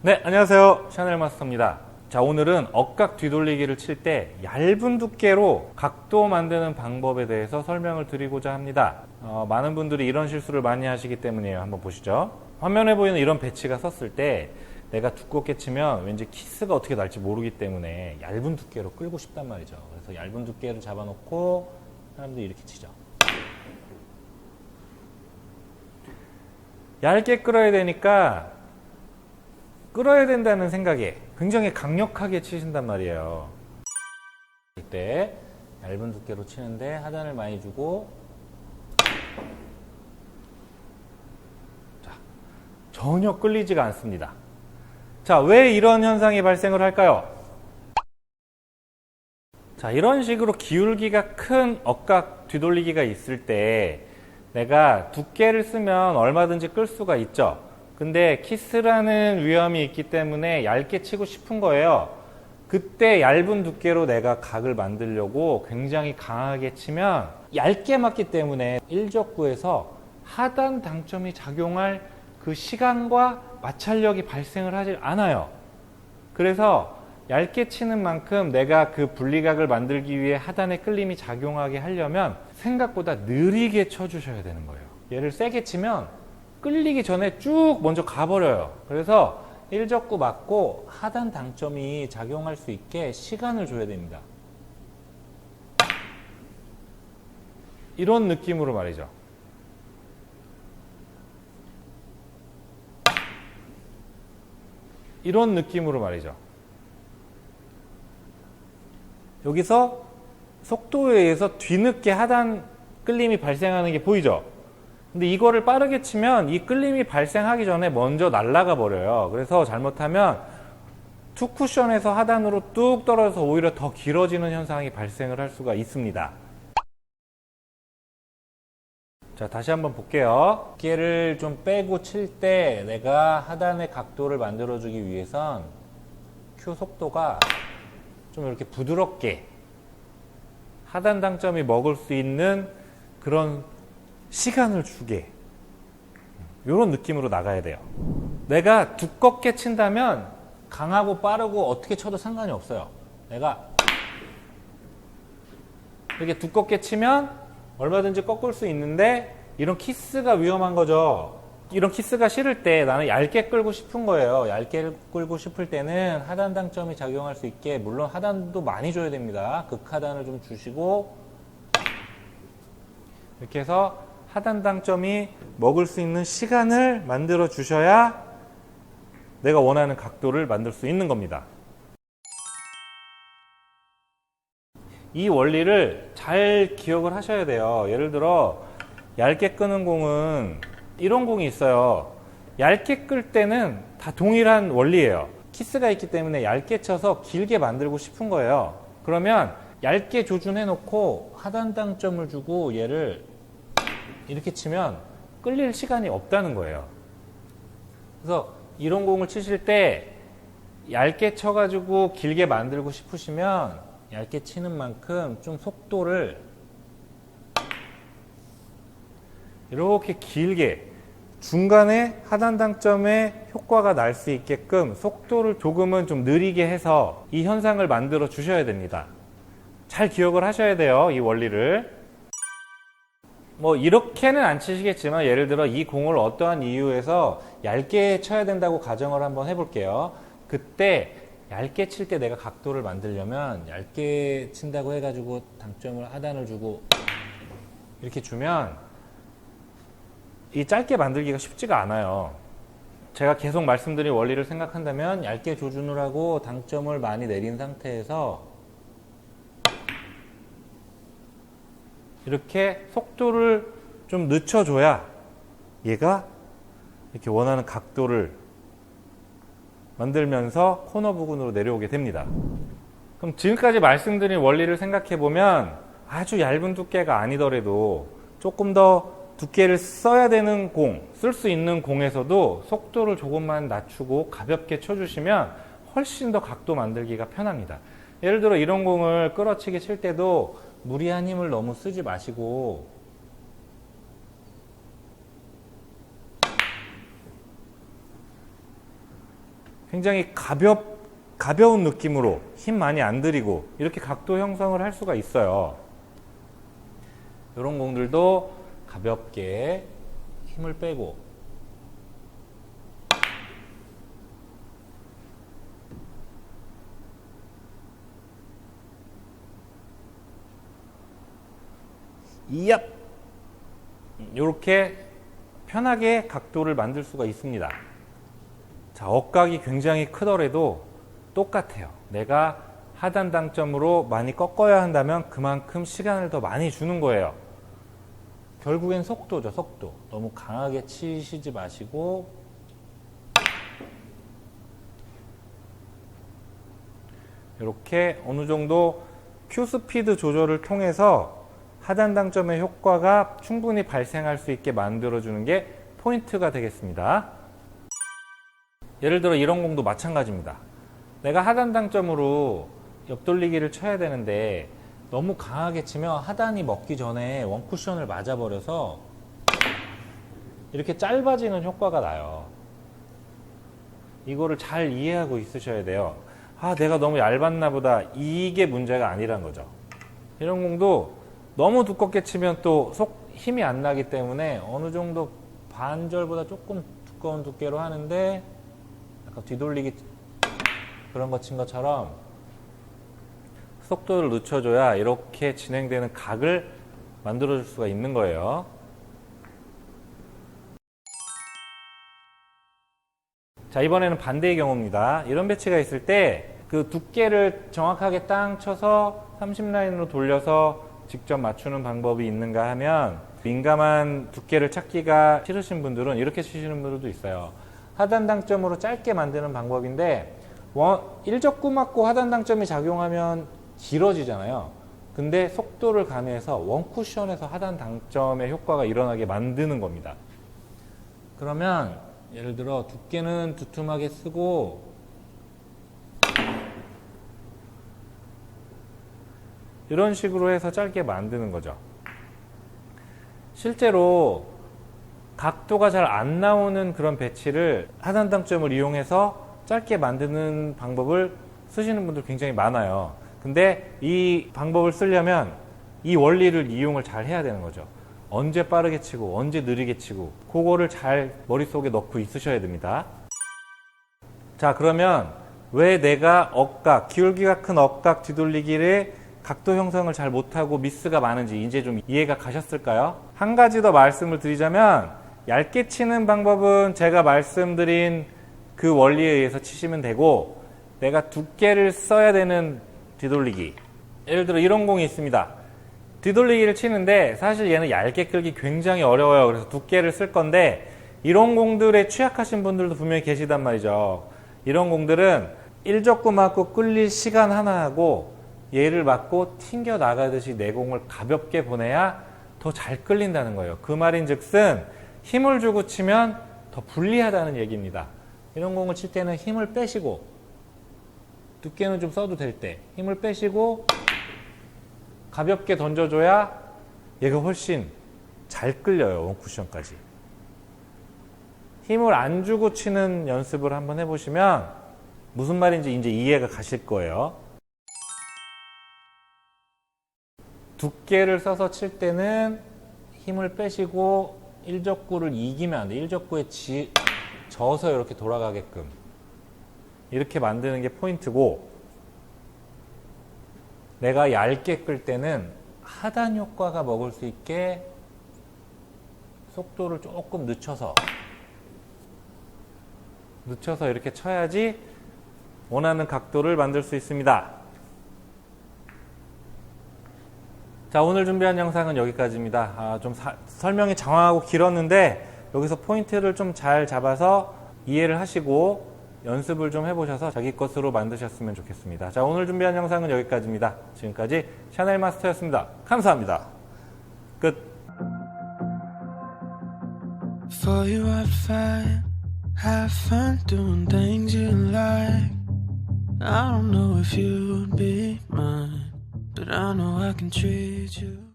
네, 안녕하세요. 샤넬 마스터입니다. 자, 오늘은 억각 뒤돌리기를 칠 때 얇은 두께로 각도 만드는 방법에 대해서 설명을 드리고자 합니다. 어, 많은 분들이 이런 실수를 많이 하시기 때문이에요. 한번 보시죠. 화면에 보이는 이런 배치가 섰을 때 내가 두껍게 치면 왠지 키스가 어떻게 날지 모르기 때문에 얇은 두께로 끌고 싶단 말이죠. 그래서 얇은 두께를 잡아놓고 사람들이 이렇게 치죠. 얇게 끌어야 되니까 끌어야 된다는 생각에 굉장히 강력하게 치신단 말이에요. 이때 얇은 두께로 치는데 하단을 많이 주고 자, 전혀 끌리지가 않습니다. 자, 왜 이런 현상이 발생을 할까요? 자, 이런 식으로 기울기가 큰 억각 뒤돌리기가 있을 때 내가 두께를 쓰면 얼마든지 끌 수가 있죠. 근데 키스라는 위험이 있기 때문에 얇게 치고 싶은 거예요. 그때 얇은 두께로 내가 각을 만들려고 굉장히 강하게 치면 얇게 맞기 때문에 일적구에서 하단 당점이 작용할 그 시간과 마찰력이 발생을 하지 않아요. 그래서 얇게 치는 만큼 내가 그 분리각을 만들기 위해 하단에 끌림이 작용하게 하려면 생각보다 느리게 쳐주셔야 되는 거예요. 얘를 세게 치면 끌리기 전에 쭉 먼저 가버려요. 그래서 일적구 맞고 하단 당점이 작용할 수 있게 시간을 줘야 됩니다. 이런 느낌으로 말이죠. 이런 느낌으로 말이죠. 여기서 속도에 의해서 뒤늦게 하단 끌림이 발생하는 게 보이죠? 근데 이거를 빠르게 치면 이 끌림이 발생하기 전에 먼저 날아가 버려요. 그래서 잘못하면 투 쿠션에서 하단으로 뚝 떨어져서 오히려 더 길어지는 현상이 발생을 할 수가 있습니다. 자, 다시 한번 볼게요. 두께를 좀 빼고 칠 때 내가 하단의 각도를 만들어 주기 위해선 큐 속도가 좀 이렇게 부드럽게 하단 당점이 먹을 수 있는 그런 시간을 주게 이런 느낌으로 나가야 돼요. 내가 두껍게 친다면 강하고 빠르고 어떻게 쳐도 상관이 없어요. 내가 이렇게 두껍게 치면 얼마든지 꺾을 수 있는데 이런 키스가 위험한 거죠. 이런 키스가 싫을 때 나는 얇게 끌고 싶은 거예요. 얇게 끌고 싶을 때는 하단 당점이 작용할 수 있게 물론 하단도 많이 줘야 됩니다. 극하단을 좀 주시고 이렇게 해서 하단 당점이 먹을 수 있는 시간을 만들어 주셔야 내가 원하는 각도를 만들 수 있는 겁니다. 이 원리를 잘 기억을 하셔야 돼요. 예를 들어 얇게 끄는 공은 이런 공이 있어요. 얇게 끌 때는 다 동일한 원리예요. 키스가 있기 때문에 얇게 쳐서 길게 만들고 싶은 거예요. 그러면 얇게 조준해 놓고 하단 당점을 주고 얘를 이렇게 치면 끌릴 시간이 없다는 거예요. 그래서 이런 공을 치실 때 얇게 쳐가지고 길게 만들고 싶으시면 얇게 치는 만큼 좀 속도를 이렇게 길게 중간에 하단 당점에 효과가 날 수 있게끔 속도를 조금은 좀 느리게 해서 이 현상을 만들어 주셔야 됩니다. 잘 기억을 하셔야 돼요. 이 원리를. 뭐 이렇게는 안 치시겠지만 예를 들어 이 공을 어떠한 이유에서 얇게 쳐야 된다고 가정을 한번 해볼게요. 그때 얇게 칠 때 내가 각도를 만들려면 얇게 친다고 해가지고 당점을 하단을 주고 이렇게 주면 이 짧게 만들기가 쉽지가 않아요. 제가 계속 말씀드린 원리를 생각한다면 얇게 조준을 하고 당점을 많이 내린 상태에서 이렇게 속도를 좀 늦춰줘야 얘가 이렇게 원하는 각도를 만들면서 코너 부근으로 내려오게 됩니다. 그럼 지금까지 말씀드린 원리를 생각해 보면 아주 얇은 두께가 아니더라도 조금 더 두께를 써야 되는 공, 쓸 수 있는 공에서도 속도를 조금만 낮추고 가볍게 쳐주시면 훨씬 더 각도 만들기가 편합니다. 예를 들어 이런 공을 끌어치기 칠 때도 무리한 힘을 너무 쓰지 마시고 굉장히 가볍, 가벼운 느낌으로 힘 많이 안 들이고 이렇게 각도 형성을 할 수가 있어요. 이런 공들도 가볍게 힘을 빼고 이얍 이렇게 편하게 각도를 만들 수가 있습니다. 자, 억각이 굉장히 크더라도 똑같아요. 내가 하단 당점으로 많이 꺾어야 한다면 그만큼 시간을 더 많이 주는 거예요. 결국엔 속도죠, 속도. 너무 강하게 치시지 마시고 이렇게 어느 정도 큐 스피드 조절을 통해서 하단 당점의 효과가 충분히 발생할 수 있게 만들어주는 게 포인트가 되겠습니다. 예를 들어 이런 공도 마찬가지입니다. 내가 하단 당점으로 옆돌리기를 쳐야 되는데 너무 강하게 치면 하단이 먹기 전에 원쿠션을 맞아버려서 이렇게 짧아지는 효과가 나요. 이거를 잘 이해하고 있으셔야 돼요. 아, 내가 너무 얇았나 보다. 이게 문제가 아니란 거죠. 이런 공도 너무 두껍게 치면 또 속 힘이 안 나기 때문에 어느 정도 반절보다 조금 두꺼운 두께로 하는데 약간 뒤돌리기 그런 거 친 것처럼 속도를 늦춰줘야 이렇게 진행되는 각을 만들어줄 수가 있는 거예요. 자, 이번에는 반대의 경우입니다. 이런 배치가 있을 때 그 두께를 정확하게 땅 쳐서 30라인으로 돌려서 직접 맞추는 방법이 있는가 하면 민감한 두께를 찾기가 싫으신 분들은 이렇게 치시는 분들도 있어요. 하단 당점으로 짧게 만드는 방법인데 원, 일적구 맞고 하단 당점이 작용하면 길어지잖아요. 근데 속도를 가미해서 원쿠션에서 하단 당점의 효과가 일어나게 만드는 겁니다. 그러면 예를 들어 두께는 두툼하게 쓰고 이런 식으로 해서 짧게 만드는 거죠. 실제로 각도가 잘 안 나오는 그런 배치를 하단 당점을 이용해서 짧게 만드는 방법을 쓰시는 분들 굉장히 많아요. 근데 이 방법을 쓰려면 이 원리를 이용을 잘 해야 되는 거죠. 언제 빠르게 치고 언제 느리게 치고 그거를 잘 머릿속에 넣고 있으셔야 됩니다. 자 그러면 왜 내가 억각, 기울기가 큰 억각 뒤돌리기를 각도 형성을 잘 못하고 미스가 많은지 이제 좀 이해가 가셨을까요? 한 가지 더 말씀을 드리자면 얇게 치는 방법은 제가 말씀드린 그 원리에 의해서 치시면 되고 내가 두께를 써야 되는 뒤돌리기. 예를 들어 이런 공이 있습니다. 뒤돌리기를 치는데 사실 얘는 얇게 끌기 굉장히 어려워요. 그래서 두께를 쓸 건데 이런 공들에 취약하신 분들도 분명히 계시단 말이죠. 이런 공들은 일적구 맞고 끌릴 시간 하나 하고 얘를 맞고 튕겨 나가듯이 내공을 가볍게 보내야 더 잘 끌린다는 거예요. 그 말인 즉슨 힘을 주고 치면 더 불리하다는 얘기입니다. 이런 공을 칠 때는 힘을 빼시고 두께는 좀 써도 될 때 힘을 빼시고 가볍게 던져줘야 얘가 훨씬 잘 끌려요. 원쿠션까지. 힘을 안 주고 치는 연습을 한번 해보시면 무슨 말인지 이제 이해가 가실 거예요. 두께를 써서 칠 때는 힘을 빼시고 일적구를 이기면 안 돼. 일적구에 지, 져서 이렇게 돌아가게끔. 이렇게 만드는 게 포인트고, 내가 얇게 끌 때는 하단 효과가 먹을 수 있게 속도를 조금 늦춰서, 늦춰서 이렇게 쳐야지 원하는 각도를 만들 수 있습니다. 자, 오늘 준비한 영상은 여기까지입니다. 아, 좀 사, 설명이 장황하고 길었는데 여기서 포인트를 좀 잘 잡아서 이해를 하시고 연습을 좀 해보셔서 자기 것으로 만드셨으면 좋겠습니다. 자, 오늘 준비한 영상은 여기까지입니다. 지금까지 샤넬 마스터였습니다. 감사합니다. 끝. For you I'd fight, have fun doing things you like. I don't know if you'd be mine, but I know I can treat you.